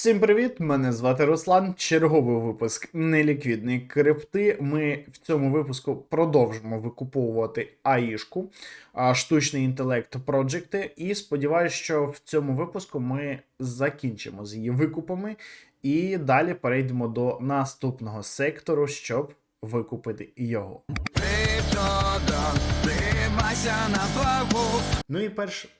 Всім привіт! Мене звати Руслан. Черговий випуск неліквідної крипти. Ми в цьому випуску продовжимо викуповувати АІшку, штучний інтелект проджекти. І сподіваюся, що в цьому випуску ми закінчимо з її викупами і далі перейдемо до наступного сектору, щоб викупити його. на Ну і перш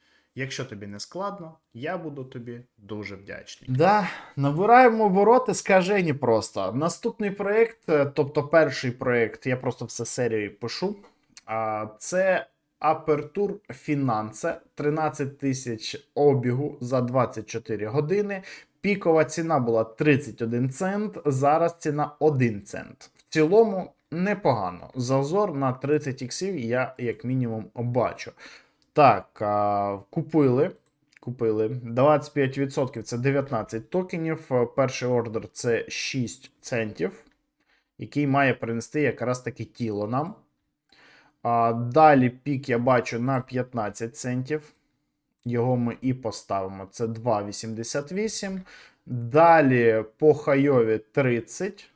Якщо тобі не складно, я буду тобі дуже вдячний. Да, набираємо обороти скажені просто. Наступний проєкт, е, тобто перший проєкт, я просто все серією пишу. Це Aperture Finance, 13 тисяч обігу за 24 години. Пікова ціна була 31 цент, зараз ціна 1 цент. В цілому непогано. Зазор на 30 іксів я як мінімум бачу. Так, купили. Купили 25% це 19 токенів. Е, Перший ордер це 6 центів, який має принести якраз таки тіло нам. А, Далі пік я бачу на 15 центів. Його ми і поставимо. Це 2,88. Далі по хайові 30.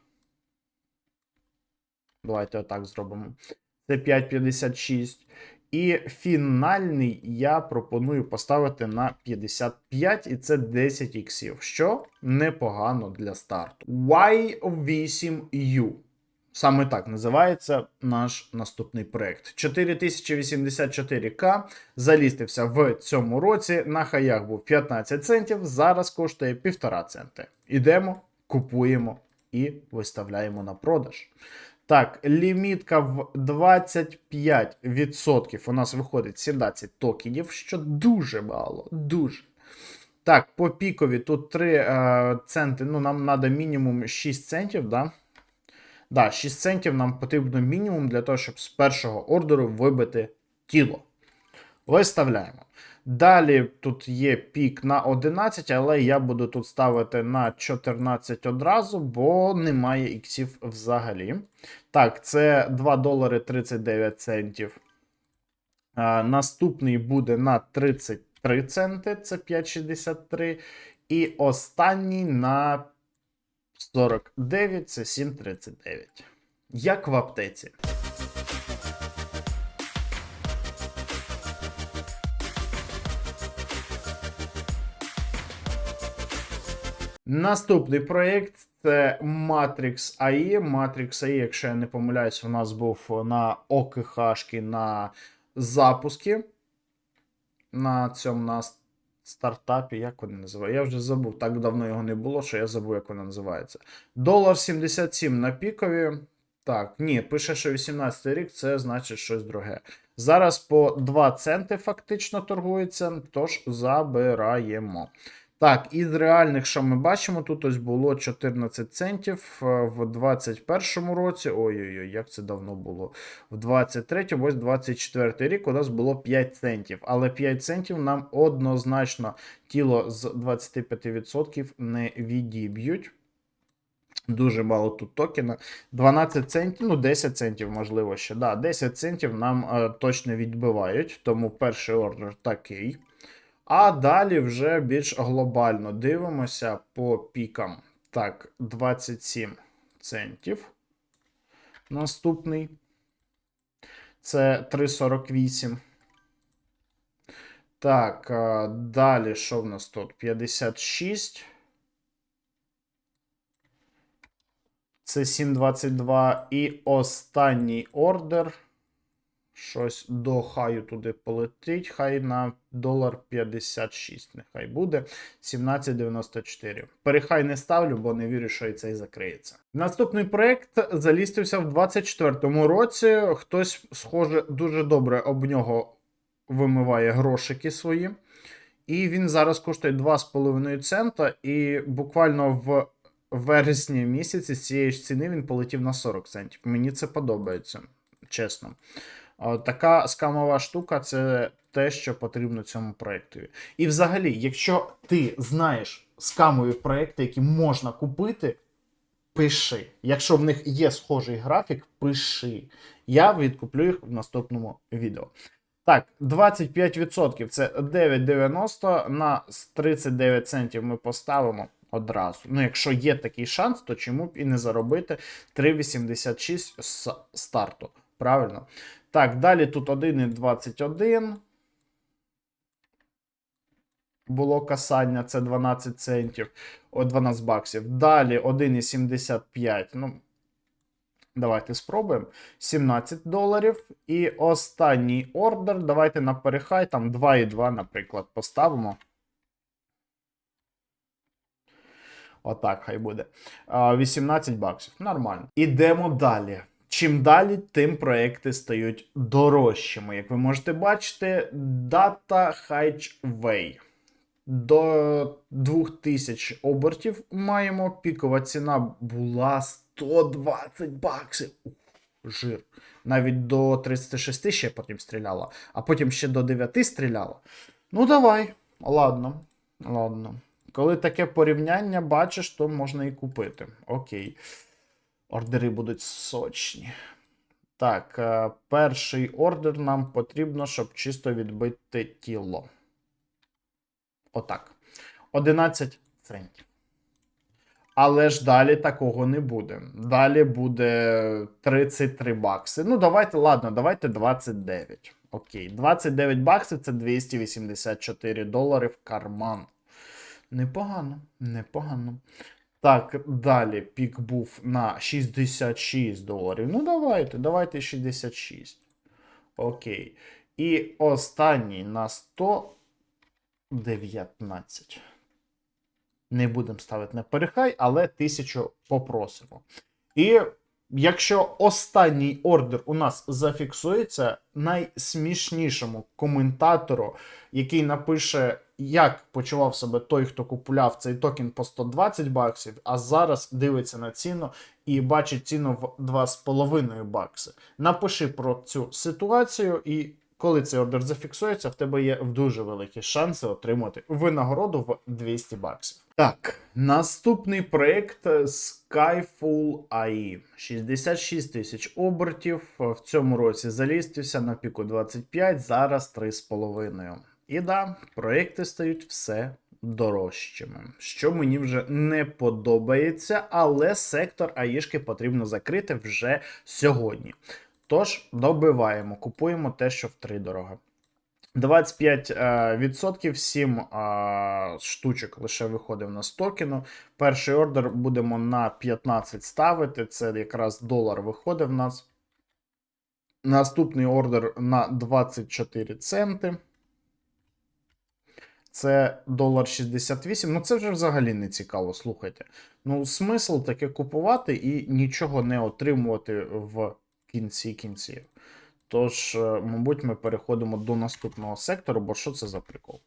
Давайте отак зробимо. Це 5,56. І фінальний я пропоную поставити на 55, і це 10 іксів, що непогано для старту. Y8U. Саме так називається наш наступний проект. 4084К залістився в цьому році. На хаях був 15 центів, зараз коштує 1,5 центи. Ідемо, купуємо і виставляємо на продаж. Так, лімітка в 25%. У нас виходить 17 токенів, що дуже мало. Дуже. Так, по пікові тут 3 е, центи. Ну, нам треба мінімум 6 центів, да? Да, 6 центів нам потрібно мінімум для того, щоб з першого ордеру вибити тіло. Виставляємо. Далі тут є пік на 11, але я буду тут ставити на 14 одразу, бо немає іксів взагалі. Так, це 2 долари 39 центів. А, наступний буде на 33 центи, це 5,63. І останній на 49, це 7,39. Як в аптеці. Наступний проєкт це Matrix AI. Matrix AI, якщо я не помиляюсь, у нас був на ОКХ на запуски. На цьому на стартапі, як вони називають? Я вже забув. Так давно його не було, що я забув, як вона називається. Долар 77 на пікові. Так, ні, пише, що 18 рік, це значить щось друге. Зараз по 2 центи фактично торгується, тож забираємо. Так, із реальних, що ми бачимо, тут ось було 14 центів е, в 21 році. Ой-ой-ой, як це давно було. В 23 ось 24 рік у нас було 5 центів. Але 5 центів нам однозначно тіло з 25% не відіб'ють. Дуже мало тут токена. 12 центів, ну 10 центів, можливо, ще. Да, 10 центів нам е, точно відбивають, тому перший ордер такий. А далі вже більш глобально дивимося по пікам. Так, 27 центів. Наступний. Це 3,48. Так, далі що в нас тут? 56. Це 7,22. І останній ордер. Щось до хаю туди полетить. Хай на долар 56. Нехай буде. 17,94. Перехай не ставлю, бо не вірю, що і цей закриється. Наступний проект залістився в 24-му році. Хтось, схоже, дуже добре об нього вимиває грошики свої. І він зараз коштує 2,5 цента. І буквально в вересні місяці з цієї ж ціни він полетів на 40 центів. Мені це подобається, чесно. Така скамова штука це те, що потрібно цьому проєкту. І взагалі, якщо ти знаєш скамові проєкти, які можна купити, пиши. Якщо в них є схожий графік, пиши. Я відкуплю їх в наступному відео. Так, 25% це 9,90 на 39 центів ми поставимо одразу. Ну, якщо є такий шанс, то чому б і не заробити 3,86 з старту. Правильно? Так, далі тут 1,21. Було касання, це 12 центів, о, 12 баксів. Далі 1,75. Ну, давайте спробуємо. 17 доларів. І останній ордер. Давайте на перехай, там 2,2, наприклад, поставимо. Отак, хай буде. 18 баксів. Нормально. Ідемо далі. Чим далі, тим проекти стають дорожчими. Як ви можете бачити, Data Highway. До 2000 обертів маємо. Пікова ціна була 120 баксів. Жир. Навіть до 36 ще потім стріляла, а потім ще до 9 стріляла. Ну, давай. Ладно. Ладно. Коли таке порівняння бачиш, то можна і купити. Окей. Ордери будуть сочні. Так, е, перший ордер нам потрібно, щоб чисто відбити тіло. Отак. 11 центів. Але ж далі такого не буде. Далі буде 33 бакси. Ну, давайте, ладно, давайте 29. Окей. 29 баксів це 284 долари в карман. Непогано, непогано. Так, далі пік був на 66 доларів. Ну, давайте, давайте 66. Окей. І останній на 119. Не будемо ставити на перехай, але 1000 попросимо. І якщо останній ордер у нас зафіксується, найсмішнішому коментатору, який напише, як почував себе той, хто купував цей токен по 120 баксів, а зараз дивиться на ціну і бачить ціну в 2,5 бакси. Напиши про цю ситуацію, і коли цей ордер зафіксується, в тебе є дуже великі шанси отримати винагороду в 200 баксів. Так, наступний проєкт Skyfall AI. 66 тисяч обертів. В цьому році залістився на піку 25, зараз 3,5. І да, проєкти стають все дорожчими, що мені вже не подобається, але сектор АІшки потрібно закрити вже сьогодні. Тож добиваємо, купуємо те, що втридорога. 25% відсотків, 7 штучок лише виходив на токену. Перший ордер будемо на 15 ставити. Це якраз долар виходить в нас. Наступний ордер на 24 центи. Це долар 68. Ну, це вже взагалі не цікаво, слухайте. Ну, смисл таке купувати і нічого не отримувати в кінці кінців. Тож, е, мабуть, ми переходимо до наступного сектору, бо що це за прикол?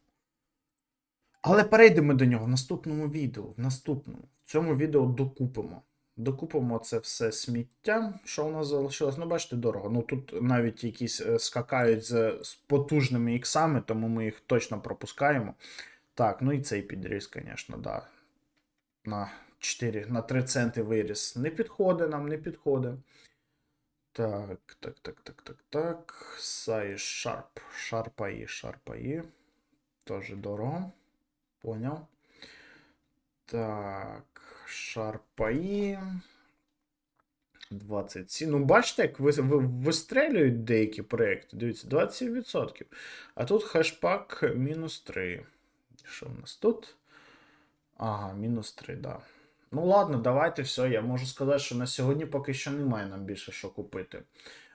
Але перейдемо до нього в наступному відео. В наступному. В цьому відео докупимо. Докупимо це все сміття, що у нас залишилось. Ну, бачите, дорого. Ну тут навіть якісь е, скакають з, потужними іксами, тому ми їх точно пропускаємо. Так, ну і цей підріз, звісно, да. На 4, на 3 центи виріс. Не підходить нам, не підходить. Так, так, так, так, так, так. Сай Sharp. Шарпаї, шарпаї. Тоже дорого. Поняв. Так, шарпаї. 27. Ну, бачите, як ви, ви, вистрелюють деякі проєкти. Дивіться, 27%. А тут хешпак мінус 3. Що в нас тут? Ага, мінус 3, да. Ну, ладно, давайте все. Я можу сказати, що на сьогодні поки що немає нам більше що купити.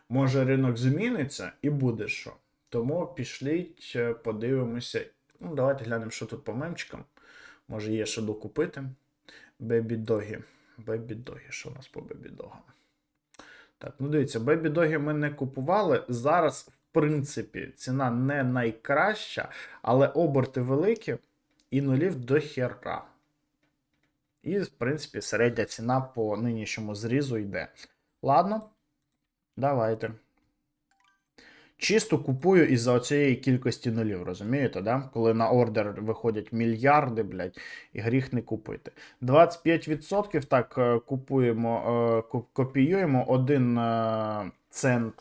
Може, ринок зміниться і буде що. Тому пішліть, е, подивимося. Ну, давайте глянемо, що тут по мемчикам. Може, є що докупити. Бебі-догі. Бебі-догі. Що у нас по бебі-догам? Так, ну дивіться, бебі-догі ми не купували. Зараз, в принципі, ціна не найкраща, але оберти великі і нулів до хера. І, в принципі, середня ціна по нинішньому зрізу йде. Ладно, давайте. Чисто купую із-за цієї кількості нулів, розумієте, да? Коли на ордер виходять мільярди, блядь, і гріх не купити. 25% так е, купуємо, е, копіюємо 1 е, цент.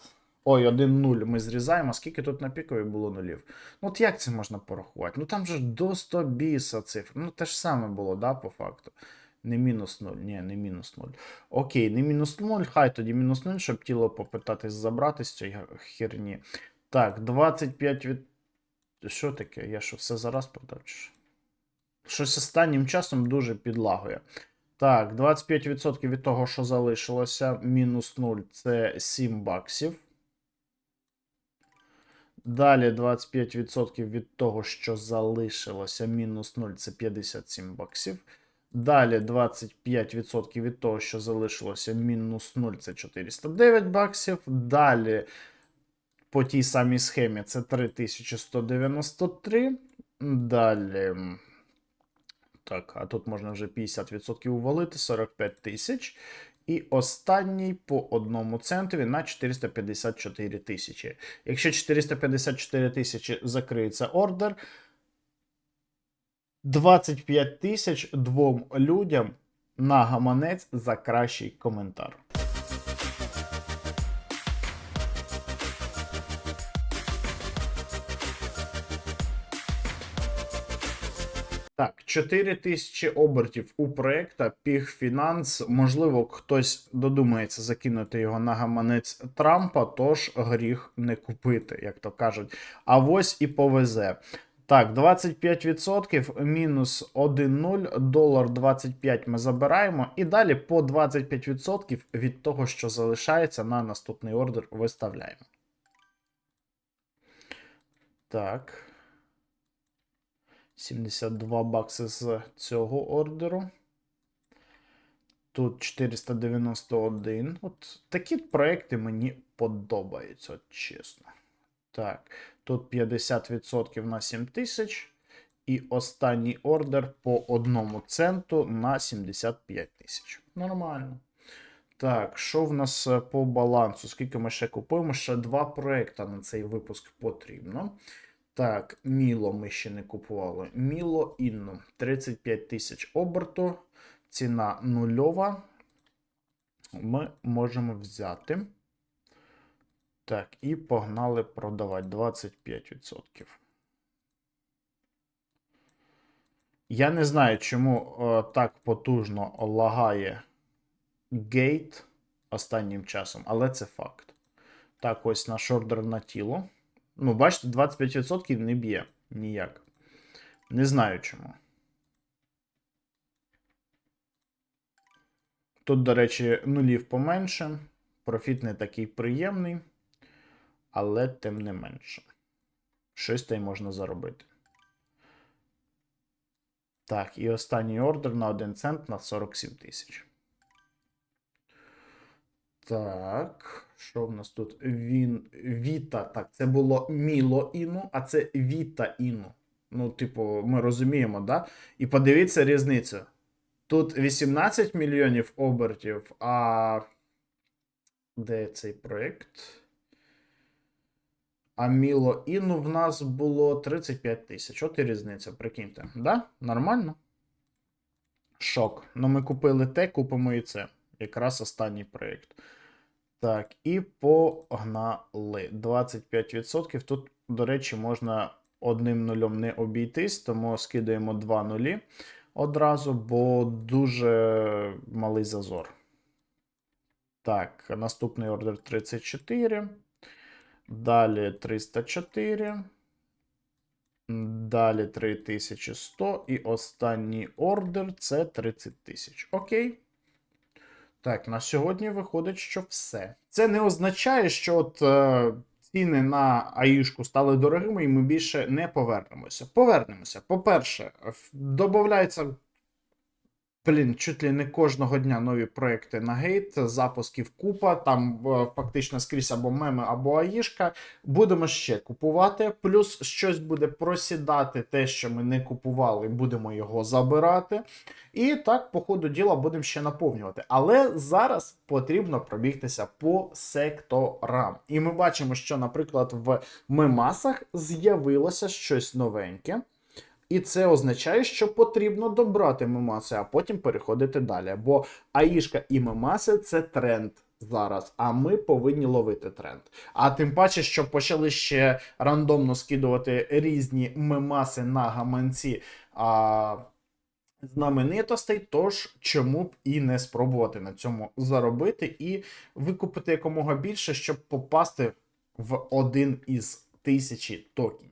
Ой, 1 нуль ми зрізаємо. Скільки тут на пікові було нулів? Ну, от як це можна порахувати? Ну там же до 100 біса цифр. Ну, те ж саме було, да, по факту. Не мінус 0, ні, не мінус 0. Окей, не мінус 0, хай тоді мінус 0, щоб тіло попитатись забрати з цієї херні. Так, 25 від. Що таке? Я що, все зараз продав? чи що? Щось останнім часом дуже підлагує. Так, 25% від того, що залишилося, мінус 0 це 7 баксів. Далі 25% від того, що залишилося, мінус 0 це 57 баксів. Далі 25% від того, що залишилося, мінус 0 це 409 баксів. Далі по тій самій схемі це 3193. Далі. Так, а тут можна вже 50% увалити, 45 тисяч. І останній по одному центові на 454 тисячі. Якщо 454 тисячі закриється ордер, 25 тисяч двом людям на гаманець за кращий коментар. 4 тисячі обертів у проекта Пігфінанс. Можливо, хтось додумається закинути його на гаманець Трампа, тож гріх не купити, як то кажуть. А ось і повезе. Так, 25% мінус 1,0, долар 25 ми забираємо. І далі по 25% від того, що залишається на наступний ордер, виставляємо. Так. 72 бакси з цього ордеру. Тут 491. От такі проекти мені подобаються, чесно. Так, тут 50% на 7000. І останній ордер по одному центу на 75 тисяч. Нормально. Так, що в нас е, по балансу? Скільки ми ще купуємо? Ще два проекти на цей випуск потрібно. Так, Міло ми ще не купували. Міло Інну. 35 тисяч оберту. Ціна нульова. Ми можемо взяти. Так, і погнали продавати 25%. Я не знаю, чому е, так потужно лагає гейт останнім часом, але це факт. Так, ось наш ордер на тіло. Ну, бачите, 25% не б'є ніяк. Не знаю чому. Тут, до речі, нулів поменше. Профіт не такий приємний, але тим не менше. Щось та й можна заробити. Так, і останній ордер на 1 цент на 47 тисяч. Так, що в нас тут? Він Віта. Так, це було Міло Іну, а це Віта Іну. Ну, типу, ми розуміємо, да? І подивіться різницю. Тут 18 мільйонів обертів, а. Де цей проєкт? А Міло Іну в нас було 35 тисяч. От і різниця, прикиньте. Да? Нормально? Шок. Ну, ми купили те, купимо і це. Якраз останній проєкт. Так, і погнали. 25%. Тут, до речі, можна одним нульом не обійтись, тому скидаємо два нулі одразу, бо дуже малий зазор. Так, наступний ордер 34. Далі 304. Далі 3100. І останній ордер це 30 тисяч. Окей. Так, на сьогодні виходить, що все. Це не означає, що от е, ціни на АІшку стали дорогими, і ми більше не повернемося. Повернемося. По-перше, додається Блін, чуть ли не кожного дня нові проекти на гейт, запусків купа, там е, фактично скрізь або меми, або аїшка. Будемо ще купувати. Плюс щось буде просідати, те, що ми не купували, будемо його забирати. І так, по ходу діла, будемо ще наповнювати. Але зараз потрібно пробігтися по секторам. І ми бачимо, що, наприклад, в мемасах з'явилося щось новеньке. І це означає, що потрібно добрати мемаси, а потім переходити далі. Бо аїшка і мемаси це тренд зараз, а ми повинні ловити тренд. А тим паче, що почали ще рандомно скидувати різні мемаси на гаманці. А... Знаменитостей, тож чому б і не спробувати на цьому заробити і викупити якомога більше, щоб попасти в один із тисячі токенів.